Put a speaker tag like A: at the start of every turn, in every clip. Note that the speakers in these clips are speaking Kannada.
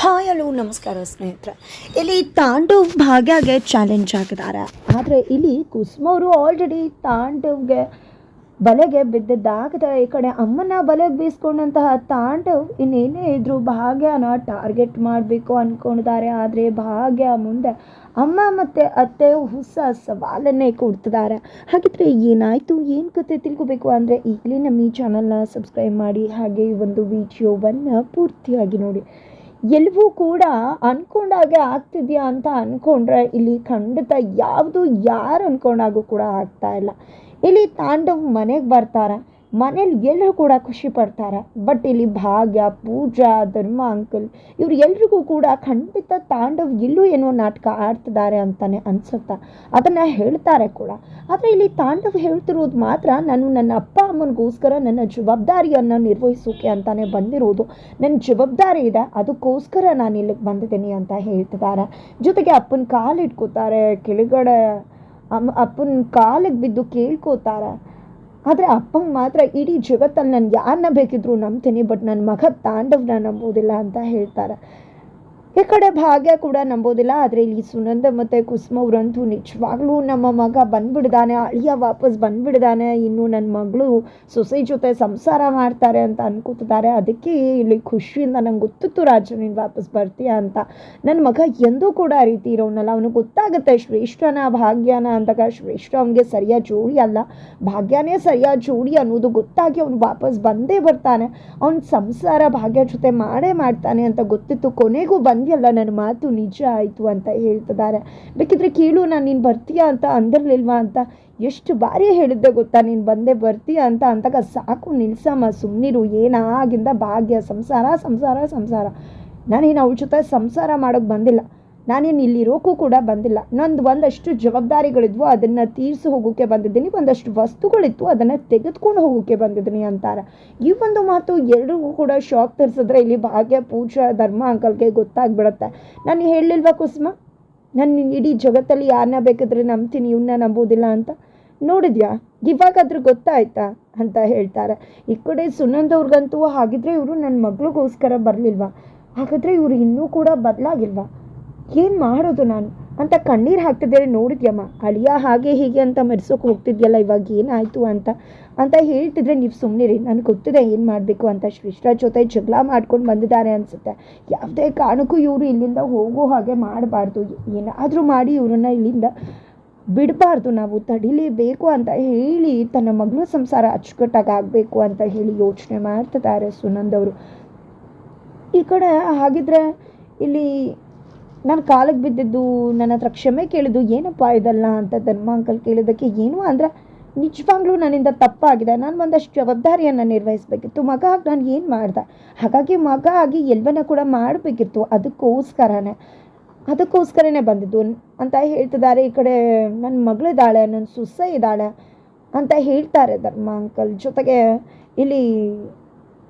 A: ಹಾಯ್, ಹಲೋ, ನಮಸ್ಕಾರ ಸ್ನೇಹಿತರೆ. ಇಲ್ಲಿ ತಾಂಡವ್ ಭಾಗ್ಯಗೆ ಚಾಲೆಂಜ್ ಆಗಿದ್ದಾರೆ ಆದರೆ ಇಲ್ಲಿ ಕುಸುಮವರು ಆಲ್ರೆಡಿ ತಾಂಡವ್ಗೆ ಬಲೆಗೆ ಬಿದ್ದಿದ್ದಾಗದ. ಈ ಕಡೆ ಅಮ್ಮನ ಬಲೆಗೆ ಬೀಸ್ಕೊಂಡಂತಹ ತಾಂಡವ್ ಇನ್ನೇನೇ ಇದ್ರು ಭಾಗ್ಯನ ಟಾರ್ಗೆಟ್ ಮಾಡಬೇಕು ಅಂದ್ಕೊಂಡಿದ್ದಾರೆ ಆದರೆ ಭಾಗ್ಯ ಮುಂದೆ ಅಮ್ಮ ಮತ್ತು ಅತ್ತೆ ಹೊಸ ಸವಾಲನ್ನೇ ಕೊಡ್ತಿದ್ದಾರೆ. ಹಾಗಿದ್ರೆ ಏನಾಯಿತು? ಏನು ಕತೆ ತಿಳ್ಕೊಬೇಕು? ಅಂದರೆ ಈಗಲೇ ನಮ್ಮ ಈ ಚಾನಲ್ನ ಸಬ್ಸ್ಕ್ರೈಬ್ ಮಾಡಿ, ಹಾಗೆ ಈ ಒಂದು ವಿಡಿಯೋವನ್ನು ಪೂರ್ತಿಯಾಗಿ ನೋಡಿ. ಎಲ್ಲವೂ ಕೂಡ ಅಂದ್ಕೊಂಡಾಗೆ ಆಗ್ತಿದ್ಯಾ ಅಂತ ಅನ್ಕೊಂಡ್ರೆ ಇಲ್ಲಿ ಖಂಡಿತ ಯಾವುದು ಯಾರು ಅಂದ್ಕೊಂಡಾಗೂ ಕೂಡ ಆಗ್ತಾ ಇಲ್ಲ. ಇಲ್ಲಿ ತಾಂಡವ್ ಮನೆಗೆ ಬರ್ತಾರೆ. ಮನೇಲಿ ಎಲ್ಲರೂ ಕೂಡ ಖುಷಿ ಪಡ್ತಾರೆ. ಬಟ್ ಇಲ್ಲಿ ಭಾಗ್ಯ, ಪೂಜಾ, ಧರ್ಮ, ಅಂಕಲ್ ಇವ್ರು ಎಲ್ರಿಗೂ ಕೂಡ ಖಂಡಿತ ತಾಂಡವ್ ಇಲ್ಲೂ ಏನೋ ನಾಟಕ ಆಡ್ತಿದ್ದಾರೆ ಅಂತಾನೆ ಅನ್ಸುತ್ತೆ? ಅದನ್ನು ಹೇಳ್ತಾರೆ ಕೂಡ. ಆದರೆ ಇಲ್ಲಿ ತಾಂಡವ್ ಹೇಳ್ತಿರೋದು ಮಾತ್ರ ನಾನು ನನ್ನ ಅಪ್ಪ ಅಮ್ಮನಿಗೋಸ್ಕರ ನನ್ನ ಜವಾಬ್ದಾರಿಯನ್ನು ನಿರ್ವಹಿಸೋಕೆ ಅಂತಾನೆ ಬಂದಿರೋದು. ನನ್ನ ಜವಾಬ್ದಾರಿ ಇದೆ, ಅದಕ್ಕೋಸ್ಕರ ನಾನು ಇಲ್ಲಿಗೆ ಬಂದಿದ್ದೀನಿ ಅಂತ ಹೇಳ್ತಿದ್ದಾರೆ. ಜೊತೆಗೆ ಅಪ್ಪನ ಕಾಲು ಇಟ್ಕೋತಾರೆ ಕೆಳಗಡೆ ಅಮ್ಮ ಅಪ್ಪನ ಕಾಲಿಗೆ ಬಿದ್ದು ಕೇಳ್ಕೋತಾರೆ. ಆದರೆ ಅಪ್ಪಂಗೆ ಮಾತ್ರ ಇಡೀ ಜಗತ್ತಲ್ಲಿ ನಾನು ಯಾರನ್ನ ಬೇಕಿದ್ರು ನಂಬ್ತೀನಿ, ಬಟ್ ನನ್ನ ಮಗ ತಾಂಡವ್ನ ನಂಬೋದಿಲ್ಲ ಅಂತ ಹೇಳ್ತಾರೆ. ಈ ಕಡೆ ಭಾಗ್ಯ ಕೂಡ ನಂಬೋದಿಲ್ಲ, ಆದರೆ ಇಲ್ಲಿ ಸುನಂದ ಮತ್ತು ಕುಸುಮ ಅವರಂತೂ ನಿಜವಾಗ್ಲೂ ನಮ್ಮ ಮಗ ಬಂದ್ಬಿಡ್ದಾನೆ, ಅಳಿಯ ವಾಪಸ್ ಬಂದ್ಬಿಡ್ದಾನೆ, ಇನ್ನು ನನ್ನ ಮಗಳು ಸೊಸೆ ಜೊತೆ ಸಂಸಾರ ಮಾಡ್ತಾರೆ ಅಂತ ಅನ್ಕೋತಿದ್ದಾರೆ. ಅದಕ್ಕೆ ಇಲ್ಲಿ ಖುಷಿಯಿಂದ ನಂಗೆ ಗೊತ್ತಿತ್ತು, ರಾಜು ನೀನು ವಾಪಸ್ ಬರ್ತೀಯ ಅಂತ. ನನ್ನ ಮಗ ಎಂದೂ ಕೂಡ ಆ ರೀತಿ ಇರೋನಲ್ಲ, ಅವನಿಗೆ ಗೊತ್ತಾಗುತ್ತೆ ಶ್ರೇಷ್ಠನ, ಭಾಗ್ಯನ ಅಂದಾಗ ಶ್ರೇಷ್ಠ ಅವನಿಗೆ ಸರಿಯಾದ ಜೋಡಿ ಅಲ್ಲ. ಭಾಗ್ಯನೇ ಸರಿಯಾದ ಜೋಡಿ ಅನ್ನೋದು ಗೊತ್ತಾಗಿ ಅವನು ವಾಪಸ್ ಬಂದೇ ಬರ್ತಾನೆ. ಅವನ ಸಂಸಾರ ಭಾಗ್ಯ ಜೊತೆ ಮಾಡೇ ಮಾಡ್ತಾನೆ ಅಂತ ಗೊತ್ತಿತ್ತು. ಕೊನೆಗೂ ಬಂದ್ಯಲ್ಲ ನನ್ನ ಮಾತು ನಿಜ ಆಯಿತು ಅಂತ ಹೇಳ್ತಿದ್ದಾರೆ. ಬೇಕಿದ್ರೆ ಕೇಳು, ನಾನು ನೀನು ಬರ್ತೀಯಾ ಅಂತ ಅಂದಿರಲಿಲ್ವಾ ಅಂತ. ಎಷ್ಟು ಬಾರಿ ಹೇಳಿದ್ದೆ ಗೊತ್ತಾ, ನೀನು ಬಂದೆ ಬರ್ತೀಯ ಅಂತ ಅಂತಾಗ ಸಾಕು, ನಿಲ್ಸಮ್ಮ ಸುಮ್ಮನಿರು ಏನಾಗಿಂದ ಭಾಗ್ಯ, ಸಂಸಾರ ಸಂಸಾರ ಸಂಸಾರ. ನಾನೇನು ಅವಳ ಜೊತೆ ಸಂಸಾರ ಮಾಡೋಕ್ಕೆ ಬಂದಿಲ್ಲ. ನಾನೇನು ಇಲ್ಲಿರೋಕ್ಕೂ ಕೂಡ ಬಂದಿಲ್ಲ. ನಂದು ಒಂದಷ್ಟು ಜವಾಬ್ದಾರಿಗಳಿದ್ವು, ಅದನ್ನು ತೀರಿಸಿ ಹೋಗೋಕ್ಕೆ ಬಂದಿದ್ದೀನಿ, ಒಂದಷ್ಟು ವಸ್ತುಗಳಿತ್ತು, ಅದನ್ನು ತೆಗೆದುಕೊಂಡು ಹೋಗೋಕ್ಕೆ ಬಂದಿದ್ದೀನಿ ಅಂತಾರೆ. ಈ ಒಂದು ಮಾತು ಎಲ್ರಿಗೂ ಕೂಡ ಶಾಕ್ ತರಿಸಿದ್ರೆ ಇಲ್ಲಿ ಭಾಗ್ಯ ಪೂಜಾ ಧರ್ಮ, ಅಂಕಲ್ಗೆ ಗೊತ್ತಾಗ್ಬಿಡುತ್ತೆ. ನಾನು ಹೇಳಲಿಲ್ವಾ ಕುಸುಮ? ನಾನು ಇಡೀ ಜಗತ್ತಲ್ಲಿ ಯಾರನ್ನ ಬೇಕಾದ್ರೆ ನಂಬ್ತೀನಿ ಇವನ್ನ ನಂಬೋದಿಲ್ಲ ಅಂತ. ನೋಡಿದ್ಯಾ? ಇವಾಗಾದ್ರೂ ಗೊತ್ತಾಯ್ತಾ ಅಂತ ಹೇಳ್ತಾರೆ. ಈ ಕಡೆ ಸುನಂದ್ ಅವ್ರಿಗಂತೂ ಹಾಗಿದ್ರೆ ಇವರು ನನ್ನ ಮಗಳಿಗೋಸ್ಕರ ಬರಲಿಲ್ವಾ? ಹಾಗಾದರೆ ಇವರು ಇನ್ನೂ ಕೂಡ ಬದಲಾಗಿಲ್ವಾ? ಏನು ಮಾಡೋದು ನಾನು? ಅಂತ ಕಣ್ಣೀರು ಹಾಕ್ತಿದ್ದೇನೆ ನೋಡಿದ್ಯಮ್ಮ. ಅಳಿಯ ಹಾಗೆ ಹೀಗೆ ಅಂತ ಮೆರ್ಸೋಕೆ ಹೋಗ್ತಿದ್ಯಲ್ಲ, ಇವಾಗ ಏನಾಯಿತು ಅಂತ. ಅಂತ ಹೇಳ್ತಿದ್ರೆ ನೀವು ಸುಮ್ಮನಿರಿ ನನಗೆ ಗೊತ್ತಿದೆ ಏನು ಮಾಡಬೇಕು ಅಂತ. ಶ್ರೀಷ್ಟ ಜೊತೆ ಜಗಳ ಮಾಡ್ಕೊಂಡು ಬಂದಿದ್ದಾರೆ ಅನಿಸುತ್ತೆ. ಯಾವುದೇ ಕಾರಣಕ್ಕೂ ಇವರು ಇಲ್ಲಿಂದ ಹೋಗೋ ಹಾಗೆ ಮಾಡಬಾರ್ದು. ಏನಾದರೂ ಮಾಡಿ ಇವರನ್ನ ಇಲ್ಲಿಂದ ಬಿಡಬಾರ್ದು. ನಾವು ತಡಿಲೇಬೇಕು ಅಂತ ಹೇಳಿ ತನ್ನ ಮಗಳ ಸಂಸಾರ ಅಚ್ಚುಕಟ್ಟಾಗಿ ಆಗಬೇಕು ಅಂತ ಹೇಳಿ ಯೋಚನೆ ಮಾಡ್ತಿದ್ದಾರೆ ಸುನಂದವರು ಈ ಕಡೆ ಹಾಗಿದ್ರೆ ಇಲ್ಲಿ ನಾನು ಕಾಲಿಗೆ ಬಿದ್ದಿದ್ದು, ನನ್ನ ಹತ್ರ ಕ್ಷಮೆ ಕೇಳಿದ್ದು, ಏನಪ್ಪ ಇದಲ್ಲ ಅಂತ ಧರ್ಮ ಅಂಕಲ್ ಕೇಳಿದ್ದಕ್ಕೆ ಏನು ಅಂದರೆ, ನಿಜವಾಗ್ಲೂ ನನ್ನಿಂದ ತಪ್ಪಾಗಿದೆ. ನಾನು ಒಂದಷ್ಟು ಜವಾಬ್ದಾರಿಯನ್ನು ನಿರ್ವಹಿಸಬೇಕಿತ್ತು. ಮಗ ಆಗಿ ನಾನು ಏನು ಮಾಡ್ದೆ? ಹಾಗಾಗಿ ಮಗ ಆಗಿ ಎಲ್ಲವನ್ನ ಕೂಡ ಮಾಡಬೇಕಿತ್ತು. ಅದಕ್ಕೋಸ್ಕರನೇ ಅದಕ್ಕೋಸ್ಕರನೇ ಬಂದಿದ್ದು ಅಂತ ಹೇಳ್ತಿದ್ದಾರೆ. ಈ ಕಡೆ ನನ್ನ ಮಗಳಿದ್ದಾಳೆ ನನ್ನ ಸುಸ್ಸ ಇದ್ದಾಳೆ ಅಂತ ಹೇಳ್ತಾರೆ ಧರ್ಮ ಅಂಕಲ್. ಜೊತೆಗೆ ಇಲ್ಲಿ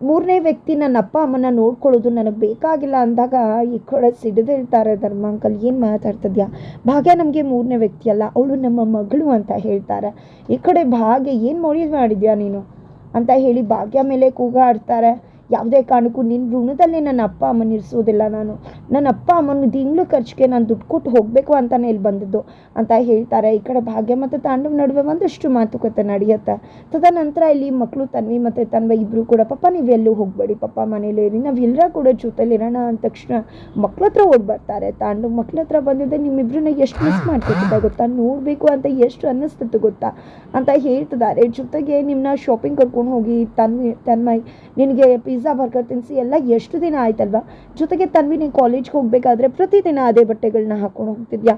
A: ಮೂರನೇ ವ್ಯಕ್ತಿ ನನ್ನ ಅಪ್ಪ ಅಮ್ಮನ ನೋಡ್ಕೊಳ್ಳೋದು ನನಗೆ ಬೇಕಾಗಿಲ್ಲ ಅಂದಾಗ ಈ ಕಡೆ ಸಿಡಿದಿರ್ತಾರೆ ಧರ್ಮ ಅಂಕಲ್, ಏನು ಮಾತಾಡ್ತಿದ್ಯಾ? ಭಾಗ್ಯ ನಮಗೆ ಮೂರನೇ ವ್ಯಕ್ತಿ ಅಲ್ಲ, ಅವಳು ನಮ್ಮ ಮಗಳು ಅಂತ ಹೇಳ್ತಾರೆ. ಈ ಕಡೆ ಭಾಗ್ಯ, ಏನು ಮೋಡಿ ಮಾಡಿದ್ಯಾ ನೀನು? ಅಂತ ಹೇಳಿ ಭಾಗ್ಯ ಮೇಲೆ ಕೂಗಾಡ್ತಾರೆ. ಯಾವುದೇ ಕಾರಣಕ್ಕೂ ನಿನ್ನ ಋಣದಲ್ಲಿ ನನ್ನ ಅಪ್ಪ ಅಮ್ಮನ ಇರಿಸೋದಿಲ್ಲ ನಾನು. ನನ್ನ ಅಪ್ಪ ಅಮ್ಮನ ತಿಂಗಳು ಖರ್ಚಿಗೆ ನಾನು ದುಡ್ಡು ಕೊಟ್ಟು ಹೋಗಬೇಕು ಅಂತಲೇ ಇಲ್ಲಿ ಬಂದಿದ್ದು. ಅಂತ ಹೇಳ್ತಾರೆ. ಈ ಕಡೆ ಭಾಗ್ಯ ಮತ್ತು ತಾಂಡವ್ ನಡುವೆ ಒಂದಷ್ಟು ಮಾತುಕತೆ ನಡೆಯುತ್ತೆ. ತದನಂತರ ಇಲ್ಲಿ ಮಕ್ಕಳು ತನ್ವಿ ಮತ್ತು ತನ್ವ ಇಬ್ಬರು ಕೂಡ, ಪಪ್ಪ, ನೀವು ಹೋಗಬೇಡಿ. ಪಪ್ಪ, ಮನೇಲಿ ನಾವು ಎಲ್ಲರ ಕೂಡ ಜೊತೆಲಿರೋಣ ಅಂದ ತಕ್ಷಣ ಮಕ್ಳ ಹತ್ರ ಓಡಿ ಬರ್ತಾರೆ. ತಾಂಡವ್ ಮಕ್ಳ ಹತ್ರ ಬಂದಿದ್ದೆ ನಿಮ್ಮಿಬ್ಬರನ್ನ ಎಷ್ಟು ಮಿಸ್ ಮಾಡ್ಕೊತಿದ್ದೆ ಗೊತ್ತಾ? ನೋಡಬೇಕು ಅಂತ ಎಷ್ಟು ಅನ್ನಿಸ್ತಿತ್ತು ಗೊತ್ತಾ? ಅಂತ ಹೇಳ್ತಿದ್ದಾರೆ. ಜೊತೆಗೆ ನಿಮ್ಮನ್ನ ಶಾಪಿಂಗ್ ಕರ್ಕೊಂಡು ಹೋಗಿ ತನ್ವಿ, ತನ್ಮಯ್ ನಿನಗೆ ಪಿಜ್ಜಾ ಬರ್ಗರ್ ತಿನ್ಸಿ ಎಲ್ಲ ಎಷ್ಟು ದಿನ ಆಯ್ತಲ್ವಾ? ಜೊತೆಗೆ ತನ್ವಿ, ನೀನು ಕಾಲೇಜ್ಗೆ ಹೋಗಬೇಕಾದ್ರೆ ಪ್ರತಿದಿನ ಅದೇ ಬಟ್ಟೆಗಳನ್ನ ಹಾಕೊಂಡು ಹೋಗ್ತಿದ್ಯಾ?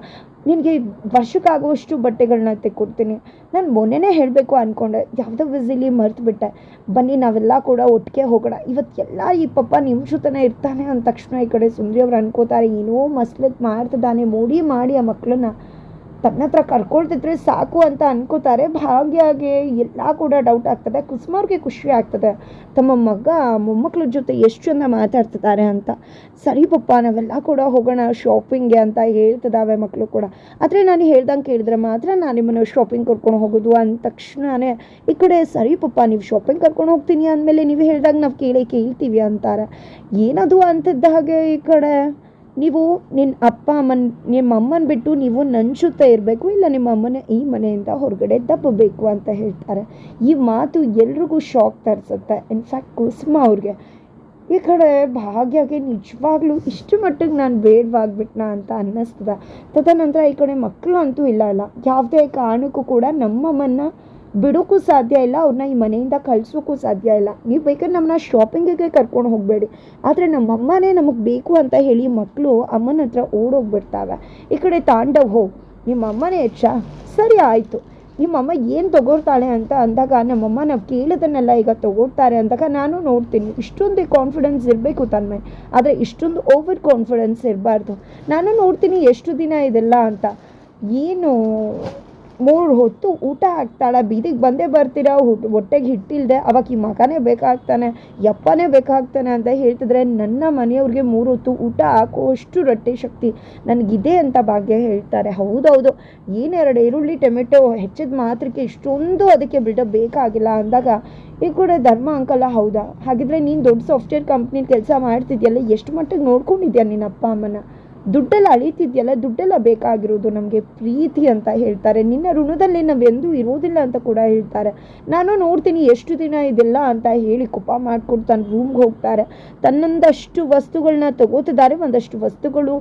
A: ನಿನಗೆ ವರ್ಷಕ್ಕಾಗುವಷ್ಟು ಬಟ್ಟೆಗಳನ್ನ ತೆಕ್ಕೊಡ್ತೀನಿ. ನಾನು ಮೊನ್ನೆನೇ ಹೇಳಬೇಕು ಅಂದ್ಕೊಂಡೆ ಯಾವುದೋ ವಿಸಿಲಿ ಮರೆತು ಬಿಟ್ಟೆ. ಬನ್ನಿ, ನಾವೆಲ್ಲ ಕೂಡ ಒಟ್ಟಿಗೆ ಹೋಗೋಣ. ಇವತ್ತೆಲ್ಲ ಈ ಪಪ್ಪ ನಿಮ್ಮ ಜೊತೆನೇ ಇರ್ತಾನೆ ಅಂದ ತಕ್ಷಣ ಈ ಕಡೆ ಸುಂದ್ರಿ ಅವ್ರು ಅನ್ಕೋತಾರೆ. ಏನೋ ಮಸ್ಲತ್ ಮಾಡ್ತಿದ್ದಾನೆ. ಮೋಡಿ ಮಾಡಿ ಆ ಮಕ್ಕಳನ್ನ ತನ್ನ ಹತ್ರ ಕರ್ಕೊಳ್ತಿದ್ರೆ ಸಾಕು ಅಂತ ಅನ್ಕೋತಾರೆ. ಭಾಗ್ಯಗೆ ಎಲ್ಲ ಕೂಡ ಡೌಟ್ ಆಗ್ತದೆ. ಕುಸುಮವ್ರಿಗೆ ಖುಷಿ ಆಗ್ತದೆ. ತಮ್ಮ ಮಗ, ಮೊಮ್ಮಕ್ಳ ಜೊತೆ ಎಷ್ಟು ಚಂದ ಮಾತಾಡ್ತಿದ್ದಾರೆ ಅಂತ. ಸರಿ ಪಪ್ಪ, ನಾವೆಲ್ಲ ಕೂಡ ಹೋಗೋಣ ಶಾಪಿಂಗ್ಗೆ ಅಂತ ಹೇಳ್ತಿದ್ದಾವೆ ಮಕ್ಕಳು ಕೂಡ. ಆದರೆ ನಾನು ಹೇಳ್ದಂಗೆ ಕೇಳಿದ್ರೆ ಮಾತ್ರ ನಾನು ನಿಮ್ಮನ್ನು ಶಾಪಿಂಗ್ ಕರ್ಕೊಂಡು ಹೋಗೋದು ಅಂದ ತಕ್ಷಣವೇ ಈ ಕಡೆ, ಸರಿ ಪಪ್ಪ, ನೀವು ಶಾಪಿಂಗ್ ಕರ್ಕೊಂಡು ಹೋಗ್ತೀನಿ ಅಂದಮೇಲೆ ನೀವು ಹೇಳ್ದಂಗೆ ನಾವು ಕೇಳಿ ಕೇಳ್ತೀವಿ ಅಂತಾರೆ. ಏನದು ಅಂತಿದ್ದ ಹಾಗೆ ಈ ಕಡೆ. ನೀವು ನಿನ್ನ ಅಪ್ಪ ಅಮ್ಮನ ನಿಮ್ಮ ಅಮ್ಮನ ಬಿಟ್ಟು ನೀವು ಜೊತೆ ಇರಬೇಕು ಇಲ್ಲ ನಿಮ್ಮ ಅಮ್ಮನ ಈ ಮನೆಯಿಂದ ಹೊರಗಡೆ ದಬ್ಬಬೇಕು ಅಂತ ಹೇಳ್ತಾರೆ. ಈ ಮಾತು ಎಲ್ರಿಗೂ ಶಾಕ್ ತರಿಸುತ್ತೆ. ಇನ್ಫ್ಯಾಕ್ಟ್ ಕುಸುಮ ಅವ್ರಿಗೆ, ಈ ಕಡೆ ಭಾಗ್ಯಗೆ ನಿಜವಾಗ್ಲೂ ಇಷ್ಟು ಮಟ್ಟಿಗೆ ನಾನು ಬೇಡವಾಗ್ಬಿಟ್ನಾ ಅಂತ ಅನ್ನಿಸ್ತದೆ. ತದನಂತರ ಈ ಕಡೆ ಮಕ್ಕಳು ಅಂತೂ ಇಲ್ಲ ಅಲ್ಲ. ಯಾವುದೇ ಕಾರಣಕ್ಕೂ ಕೂಡ ನಮ್ಮಮ್ಮನ್ನ ಬಿಡೋಕ್ಕೂ ಸಾಧ್ಯ ಇಲ್ಲ ಅವ್ರನ್ನ ಈ ಮನೆಯಿಂದ ಕಳ್ಸೋಕ್ಕೂ ಸಾಧ್ಯ ಇಲ್ಲ. ನೀವು ಬೇಕಾದ್ರೆ ನಮ್ಮನ್ನ ಶಾಪಿಂಗಿಗೆ ಕರ್ಕೊಂಡು ಹೋಗಬೇಡಿ. ಆದರೆ ನಮ್ಮಮ್ಮನೇ ನಮಗೆ ಬೇಕು ಅಂತ ಹೇಳಿ ಮಕ್ಕಳು ಅಮ್ಮನ ಹತ್ರ ಓಡೋಗ್ಬಿಡ್ತಾವೆ. ಈ ಕಡೆ ತಾಂಡವ್ ಹೋಗಿ. ನಿಮ್ಮ ಅಮ್ಮನೇ ಹೆಚ್ಚ ಸರಿ ಆಯಿತು. ನಿಮ್ಮಮ್ಮ ಏನು ತಗೊಳ್ತಾಳೆ ಅಂತ ಅಂದಾಗ ನಮ್ಮಮ್ಮ ನಾವು ಕೇಳೋದನ್ನೆಲ್ಲ ಈಗ ತಗೊಳ್ತಾರೆ ಅಂದಾಗ ನಾನು ನೋಡ್ತೀನಿ. ಇಷ್ಟೊಂದು ಕಾನ್ಫಿಡೆನ್ಸ್ ಇರಬೇಕು ತನ್ಮೆ. ಆದರೆ ಇಷ್ಟೊಂದು ಓವರ್ ಕಾನ್ಫಿಡೆನ್ಸ್ ಇರಬಾರ್ದು. ನಾನು ನೋಡ್ತೀನಿ ಎಷ್ಟು ದಿನ ಇದೆಲ್ಲ ಅಂತ. ಏನು ಮೂರು ಹೊತ್ತು ಊಟ ಹಾಕ್ತಾಳ ಬೀದಿಗೆ ಬಂದೇ ಬರ್ತೀರಾ? ಹುಟ್ಟು ಹೊಟ್ಟೆಗೆ ಹಿಟ್ಟಿಲ್ಲದೆ ಅವಾಗ ಈ ಮಗನೇ ಬೇಕಾಗ್ತಾನೆ. ಯಪ್ಪನೇ ಬೇಕಾಗ್ತಾನೆ ಅಂತ ಹೇಳ್ತಿದ್ರೆ ನನ್ನ ಮನೆಯವ್ರಿಗೆ ಮೂರು ಹೊತ್ತು ಊಟ ಹಾಕುವಷ್ಟು ರೊಟ್ಟಿ ಶಕ್ತಿ ನನಗಿದೆ ಅಂತ ಭಾಗ್ಯ ಹೇಳ್ತಾರೆ. ಹೌದೌದು. ಏನೆರಡು ಈರುಳ್ಳಿ, ಟೊಮೆಟೊ ಹೆಚ್ಚಿದ ಮಾತ್ರಕ್ಕೆ ಇಷ್ಟೊಂದು ಅದಕ್ಕೆ ಬಿಡ ಬೇಕಾಗಿಲ್ಲ ಅಂದಾಗ ಈ ಕೂಡ ಧರ್ಮ ಅಂಕಲ್ಲ ಹೌದಾ? ಹಾಗಿದ್ರೆ ನೀನು ದೊಡ್ಡ ಸಾಫ್ಟ್ವೇರ್ ಕಂಪ್ನಿಲಿ ಕೆಲಸ ಮಾಡ್ತಿದ್ಯಲ್ಲ, ಎಷ್ಟು ಮಟ್ಟಿಗೆ ನೋಡ್ಕೊಂಡಿದ್ಯಾ ನಿನ್ನ ಅಪ್ಪ ಅಮ್ಮನ? ದುಡ್ಡೆಲ್ಲ ಅಳಿತಿದ್ಯಲ್ಲ, ದುಡ್ಡೆಲ್ಲ ಬೇಕಾಗಿರೋದು ನಮಗೆ ಪ್ರೀತಿ ಅಂತ ಹೇಳ್ತಾರೆ. ನಿನ್ನ ಋಣದಲ್ಲಿ ನಾವೆಂದೂ ಇರೋದಿಲ್ಲ ಅಂತ ಕೂಡ ಹೇಳ್ತಾರೆ. ನಾನು ನೋಡ್ತೀನಿ ಎಷ್ಟು ದಿನ ಇದೆಲ್ಲ ಅಂತ ಹೇಳಿ ಕೋಪ ಮಾಡ್ಕೊಂಡು ತನ್ನ ರೂಮ್ಗೆ ಹೋಗ್ತಾರೆ. ತನ್ನೊಂದಷ್ಟು ವಸ್ತುಗಳನ್ನ ತಗೋತಿದ್ದಾರೆ, ಒಂದಷ್ಟು ವಸ್ತುಗಳು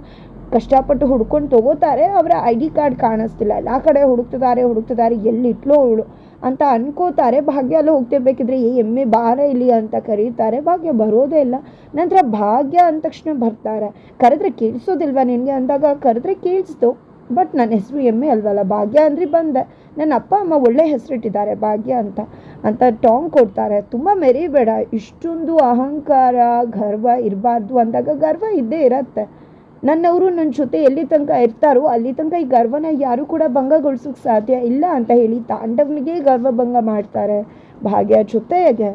A: ಕಷ್ಟಪಟ್ಟು ಹುಡ್ಕೊಂಡು ತಗೋತಾರೆ. ಅವರ ಐ ಡಿ ಕಾರ್ಡ್ ಕಾಣಿಸ್ತಿಲ್ಲ. ಎಲ್ಲ ಕಡೆ ಹುಡುಕ್ತಿದ್ದಾರೆ ಹುಡುಕ್ತಿದ್ದಾರೆ. ಎಲ್ಲಿಟ್ಲೋ ಅವಳು ಅಂತ ಅನ್ಕೋತಾರೆ, ಭಾಗ್ಯ ಅಲ್ಲಿ ಹೋಗ್ತಿರ್ಬೇಕಿದ್ರೆ, ಏ, ಎಮ್ಮೆ ಬಾರ ಇಲ್ಲಿ ಅಂತ ಕರೀತಾರೆ. ಭಾಗ್ಯ ಬರೋದೇ ಇಲ್ಲ. ನಂತರ ಭಾಗ್ಯ ಅಂದ ತಕ್ಷಣ ಬರ್ತಾರೆ. ಕರೆದ್ರೆ ಕೇಳಿಸೋದಿಲ್ವಾ ನಿನಗೆ? ಅಂದಾಗ ಕರೆದ್ರೆ ಕೇಳಿಸ್ತು. ಬಟ್ ನನ್ನ ಹೆಸರು ಎಮ್ಮೆ ಅಲ್ವಲ್ಲ, ಭಾಗ್ಯ ಅಂದ್ರೆ ಬಂದೆ. ನನ್ನ ಅಪ್ಪ, ಅಮ್ಮ ಒಳ್ಳೆ ಹೆಸರಿಟ್ಟಿದ್ದಾರೆ, ಭಾಗ್ಯ ಅಂತ. ಅಂತ ಟಾಂಗ್ ಕೊಡ್ತಾರೆ. ತುಂಬ ಮೆರಿಬೇಡ. ಇಷ್ಟೊಂದು ಅಹಂಕಾರ, ಗರ್ವ ಇರಬಾರ್ದು ಅಂದಾಗ ಗರ್ವ ಇದ್ದೇ ಇರತ್ತೆ. ನನ್ನವರು ನನ್ನ ಜೊತೆ ಎಲ್ಲಿ ತನಕ ಇರ್ತಾರೋ ಅಲ್ಲಿ ತನಕ ಈ ಗರ್ವನ ಯಾರು ಕೂಡ ಭಂಗಗೊಳಿಸೋಕೆ ಸಾಧ್ಯ ಇಲ್ಲ ಅಂತ ಹೇಳಿ ತಾಂಡವನಿಗೆ ಗರ್ವಭಂಗ ಮಾಡ್ತಾರೆ ಭಾಗ್ಯ ಜೊತೆಗೆ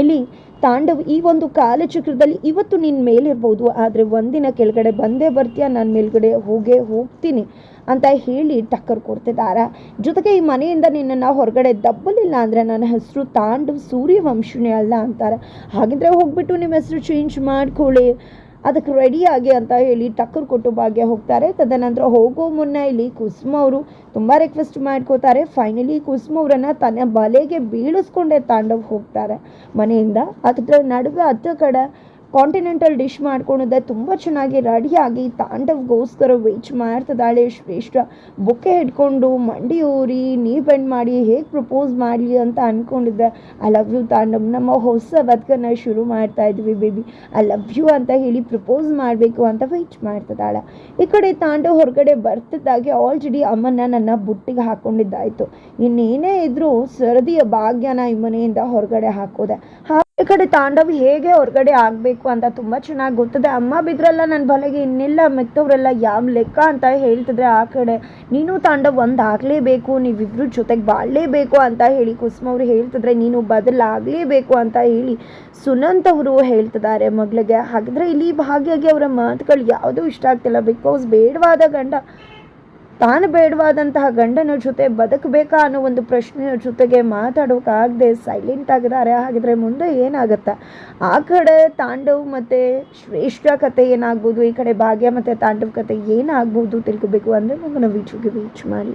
A: ಇಲ್ಲಿ ತಾಂಡವ್ ಈ ಒಂದು ಕಾಲಚಕ್ರದಲ್ಲಿ ಇವತ್ತು ನಿನ್ನ ಮೇಲಿರ್ಬೋದು ಆದರೆ ಒಂದಿನ ಕೆಳಗಡೆ ಬಂದೇ ಬರ್ತೀಯ, ನಾನು ಮೇಲ್ಗಡೆ ಹೋಗೇ ಹೋಗ್ತೀನಿ ಅಂತ ಹೇಳಿ ಟಕ್ಕರ್ ಕೊಡ್ತಿದ್ದಾರೆ ಜೊತೆಗೆ ಈ ಮನೆಯಿಂದ ನಿನ್ನನ್ನು ಹೊರಗಡೆ ದಬ್ಬಲಿಲ್ಲ ಅಂದರೆ ನನ್ನ ಹೆಸರು ತಾಂಡವ್ ಸೂರ್ಯವಂಶನೇ ಅಲ್ಲ ಅಂತಾರೆ. ಹಾಗಿದ್ರೆ ಹೋಗ್ಬಿಟ್ಟು ನಿಮ್ಮ ಹೆಸರು ಚೇಂಜ್ ಮಾಡ್ಕೊಳ್ಳಿ ಅದಕ್ಕೆ ರೆಡಿಯಾಗಿ ಅಂತ ಹೇಳಿ ಟಕ್ಕರ್ ಕೊಟ್ಟು ಭಾಗ್ಯ ಹೋಗ್ತಾರೆ. ತದನಂತರ ಹೋಗೋ ಮುನ್ನ ಇಲ್ಲಿ ಕುಸುಮ ಅವರು ತುಂಬ ರಿಕ್ವೆಸ್ಟ್ ಮಾಡ್ಕೋತಾರೆ. ಫೈನಲಿ ಕುಸುಮ ಅವರನ್ನು ತನ್ನ ಬಲೆಗೆ ಬೀಳಿಸ್ಕೊಂಡೇ ತಾಂಡವ್ ಹೋಗ್ತಾರೆ ಮನೆಯಿಂದ. ಅದರ ನಡುವೆ ಹತ್ತು ಕಡೆ ಕಾಂಟಿನೆಂಟಲ್ ಡಿಶ್ ಮಾಡ್ಕೊಂಡಿದ್ದೆ ತುಂಬ ಚೆನ್ನಾಗಿ ರೆಡಿಯಾಗಿ ತಾಂಡವ್ಗೋಸ್ಕರ ವೇಚ್ ಮಾಡ್ತಿದ್ದಾಳೆ ಶ್ರೇಷ್ಠ. ಬೊಕ್ಕೆ ಹಿಡ್ಕೊಂಡು ಮಂಡಿ ಊರಿ ನೀ ಬೆಂಡ್ ಮಾಡಿ ಹೇಗೆ ಪ್ರಪೋಸ್ ಮಾಡಲಿ ಅಂತ ಅಂದ್ಕೊಂಡಿದ್ದೆ ಐ ಲವ್ ಯು ತಾಂಡವ್, ನಮ್ಮ ಹೊಸ ಬದುಕನ್ನು ಶುರು ಮಾಡ್ತಾ ಇದ್ವಿ ಬೇಬಿ ಐ ಲವ್ ಯು ಅಂತ ಹೇಳಿ ಪ್ರಪೋಸ್ ಮಾಡಬೇಕು ಅಂತ ವೇಚ್ ಮಾಡ್ತಿದ್ದಾಳೆ. ಈ ಕಡೆ ತಾಂಡವ್ ಹೊರಗಡೆ ಬರ್ತಿದ್ದಾಗೆ ಆಲ್ರೆಡಿ ಅಮ್ಮನ ನನ್ನ ಬುಟ್ಟಿಗೆ ಹಾಕೊಂಡಿದ್ದಾಯ್ತು. ಇನ್ನೇನೇ ಇದ್ರೂ ಸರದಿಯ ಭಾಗ್ಯನ ಈ ಮನೆಯಿಂದ ಹೊರಗಡೆ ಹಾಕೋದೆ. ಈ ಕಡೆ ತಾಂಡವ್ ಹೇಗೆ ಹೊರಗಡೆ ಆಗಬೇಕು ಅಂತ ತುಂಬ ಚೆನ್ನಾಗಿ ಗೊತ್ತದೆ. ಅಮ್ಮ ಬಿದ್ರಲ್ಲ ನನ್ನ ಬಲೆಗೆ ಇನ್ನೆಲ್ಲ, ಮೆತ್ತವರೆಲ್ಲ ಯಾವ ಲೆಕ್ಕ ಅಂತ ಹೇಳ್ತಿದ್ರೆ ಆ ಕಡೆ, ನೀನು ತಾಂಡವ್ ಒಂದು ಆಗಲೇಬೇಕು, ನೀವಿಬ್ರು ಜೊತೆಗೆ ಬಾಳಲೇಬೇಕು ಅಂತ ಹೇಳಿ, ಕುಸುಮ ಅವರು ಹೇಳ್ತಿದ್ರೆ, ನೀನು ಬದಲಾಗಲೇಬೇಕು ಅಂತ ಹೇಳಿ ಸುನಂತ್ ಅವರು ಹೇಳ್ತಿದ್ದಾರೆ ಮಗಳಿಗೆ. ಹಾಗಿದ್ರೆ ಇಲ್ಲಿ ಭಾಗಿಯಾಗಿ ಅವರ ಮಾತುಗಳು ಯಾವುದೂ ಇಷ್ಟ ಆಗ್ತಿಲ್ಲ ಬಿಕಾಸ್ ಬೇಡವಾದ ಗಂಡ. ತಾನು ಬೇಡವಾದಂತಹ ಗಂಡನ ಜೊತೆ ಬದುಕಬೇಕಾ ಅನ್ನೋ ಒಂದು ಪ್ರಶ್ನೆಯ ಜೊತೆಗೆ ಮಾತಾಡೋಕ್ಕಾಗದೆ ಸೈಲೆಂಟ್ ಆಗಿದ್ದಾರೆ. ಹಾಗಿದ್ರೆ ಮುಂದೆ ಏನಾಗುತ್ತೆ? ಆ ಕಡೆ ತಾಂಡವ್ ಮತ್ತು ಶ್ರೇಷ್ಠ ಕತೆ ಏನಾಗ್ಬೋದು? ಈ ಕಡೆ ಭಾಗ್ಯ ಮತ್ತು ತಾಂಡವ್ ಕತೆ ಏನಾಗ್ಬೋದು ತಿಳ್ಕೊಬೇಕು ಅಂದರೆ ನಮ್ಮನ್ನು ವೀಚುಗೆ ವೀಚ್ ಮಾಡಿ.